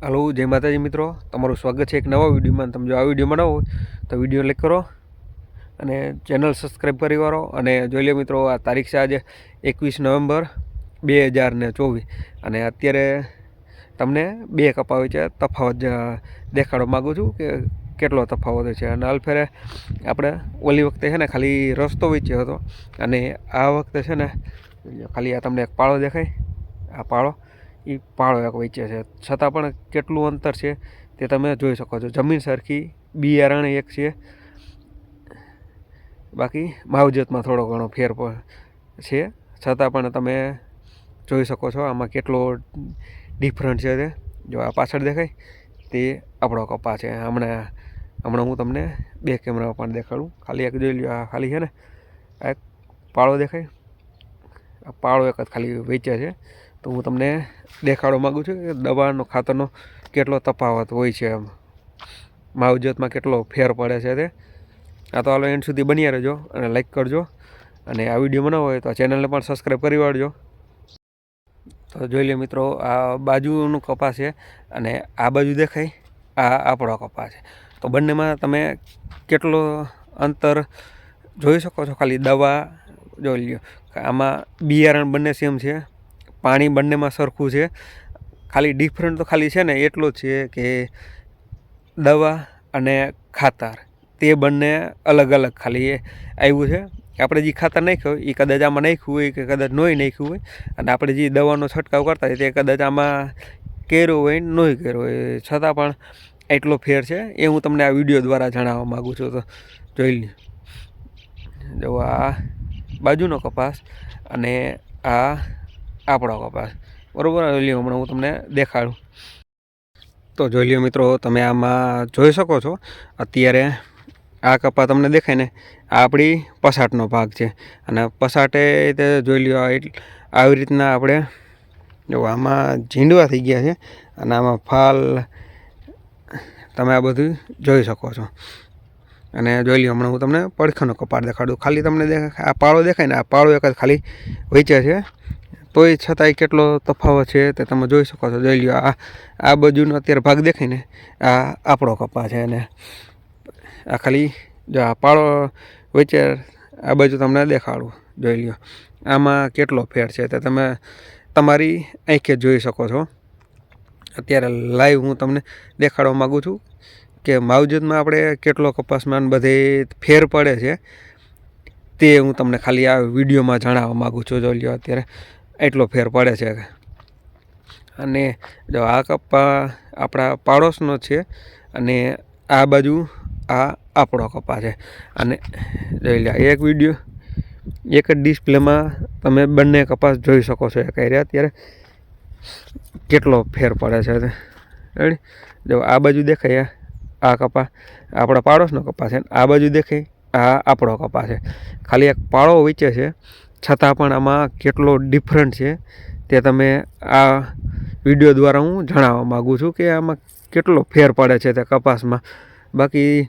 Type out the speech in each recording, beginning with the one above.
Hello, જય માતાજી મિત્રો. તમારું સ્વાગત છે એક નવા વિડીયોમાં. તમે જો આ વિડીયોમાં ન હોય, તો વીડિયો લાઈક કરો અને ચેનલ સબસ્ક્રાઈબ કરી વાળો. અને જોઈ લો મિત્રો, આ તારીખ છે આજે એકવીસ નવેમ્બર બે હજાર ને ચોવીસ. અને અત્યારે તમને બે કપાવી છે તફાવત. દેખાડવા માગું છું કે કેટલો તફાવત છે. અને અલફેરે આપણે ઓલી વખતે છે ને ખાલી રસ્તો વેચ્યો હતો. અને આ વખતે છે ને, ખાલી આ તમને એક પાળો દેખાય. આ પાળો એ પાળો એક વેચે છે. છતાં પણ કેટલું અંતર છે તે તમે જોઈ શકો છો. જમીન સરખી બિયારણ એક છે. બાકી માવજતમાં થોડો ઘણો ફેર છે. છતાં પણ તમે જોઈ શકો છો આમાં કેટલો ડિફરન્ટ છે તે. જો આ પાછળ દેખાય, તે આપણો કપા છે. હમણાં હમણાં હું તમને બે કેમેરા પણ દેખાડું. ખાલી એક જોઈ લ્યો, આ ખાલી છે ને. આ એક પાળો દેખાય. આ પાળો એક જ ખાલી વેચે છે. તો હું તમને દેખાડવા માગું છું કે દવાનો ખાતરનો કેટલો તફાવત હોય છે એમ. માવજતમાં કેટલો ફેર પડે છે તે. આ તો હાલો એન્ડ સુધી બન્યા રહેજો અને લાઈક કરજો. અને આ વીડિયો બનાવો હોય તો ચેનલને પણ સબસ્ક્રાઈબ કરી વાળજો. તો જોઈ લો મિત્રો, આ બાજુનું કપા છે અને આ બાજુ દેખાય, આ આપણો કપા છે. તો બંનેમાં તમે કેટલો અંતર જોઈ શકો છો? ખાલી દવા, જોઈ લો આમાં બિયારણ બંને સેમ છે. પાણી બંનેમાં સરખું છે. ખાલી ડિફરન્ટ તો ખાલી છે ને, એટલો છે કે દવા અને ખાતર, તે બંને અલગ અલગ ખાલી આવ્યું છે. આપણે જે ખાતર નાખ્યું હોય, એ કદાચ આમાં નાખ્યું હોય કે કદાચ નોય નાખ્યું હોય, અને આપણે જે દવાનો છંટકાવ કરતા હોય તે કદાચ આમાં કર્યો હોય નોય કર્યો હોય, છતાં પણ એટલો ફેર છે. એ હું તમને આ વીડિયો દ્વારા જણાવવા માગું છું. તો જોઈ લ્યો. જો આ બાજુનો કપાસ અને આ આપણો કપાસ બરાબર? જોઈ લ્યો, હમણાં હું તમને દેખાડું. તો જોઈ લ્યો મિત્રો, તમે આમાં જોઈ શકો છો, અત્યારે આ કપા તમને દેખાય ને, આ આપણી પસાટનો ભાગ છે. અને પસાટે તે જોઈ લ્યો આવી રીતના આપણે જો આમાં ઝીંડવા થઈ ગયા છે, અને આમાં ફાલ તમે આ બધું જોઈ શકો છો. અને જોઈ લ્યો, હમણાં હું તમને પડખાનો કપાળ દેખાડું. ખાલી તમને દેખાય આ પાળો દેખાય ને, આ પાળો એક જ ખાલી વેચે છે. તોય છતાંય કેટલો તફાવત છે તે તમે જોઈ શકો છો. જોઈ લ્યો, આ આ બાજુનો અત્યારે ભાગ દેખાય આ આપણો કપા છે અને આ ખાલી જો આ પાળો વચ્ચે આ બાજુ તમને દેખાડું. જોઈ લ્યો, આમાં કેટલો ફેર છે તે તમે તમારી આંખે જોઈ શકો છો. અત્યારે લાઈવ હું તમને દેખાડવા માગું છું કે માવજતમાં આપણે કેટલો કપાસમાં બધે ફેર પડે છે તે હું તમને ખાલી આ વિડીયોમાં જણાવવા માગું છું. જોઈ લ્યો અત્યારે એટલો ફેર પડે છે અને જો આ કપા આપણા પાડોશનો છે અને આ બાજુ આ આપણો કપા છે. અને જોઈ લે એક વીડિયો એક જ ડિસ્પ્લેમાં તમે બંને કપાસ જોઈ શકો છો કહી રહ્યા અત્યારે કેટલો ફેર પડે છે જો આ બાજુ દેખાય, આ કપા આપણા પાડોશનો કપા છે આ બાજુ દેખાય, આ આપણો કપા છે. ખાલી એક પાળો વેચે છે. છતાં પણ આમાં કેટલો ડિફરન્ટ છે તે તમે આ વીડિયો દ્વારા હું જણાવવા માગું છું કે આમાં કેટલો ફેર પડે છે તે કપાસમાં. બાકી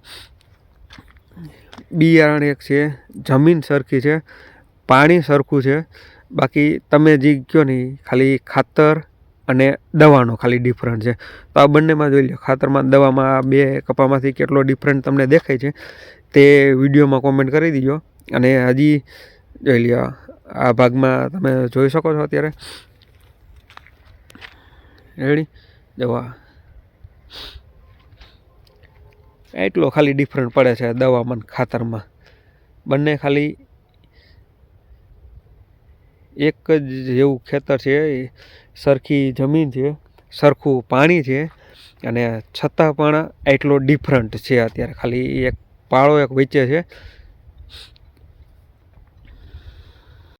બિયારણ એક છે, જમીન સરખી છે, પાણી સરખું છે. બાકી તમે જે કહો ને ખાલી ખાતર અને દવાનો ખાલી ડિફરન્ટ છે. તો આ બંનેમાં જોઈ લો ખાતરમાં દવામાં આ બે કપામાંથી કેટલો ડિફરન્ટ તમને દેખાય છે તે વિડીયોમાં કોમેન્ટ કરી દીજો. અને હજી જોઈ લ્યો, આ ભાગમાં તમે જોઈ શકો છો અત્યારે. રેડી જવા એટલો ખાલી ડિફરન્ટ પડે છે દવામાં ખાતરમાં. બંને ખાલી એક જ જેવું ખેતર છે સરખી જમીન છે, સરખું પાણી છે, અને છતાં પણ એટલો ડિફરન્ટ છે અત્યારે. ખાલી એક પાળો એક વેચે છે.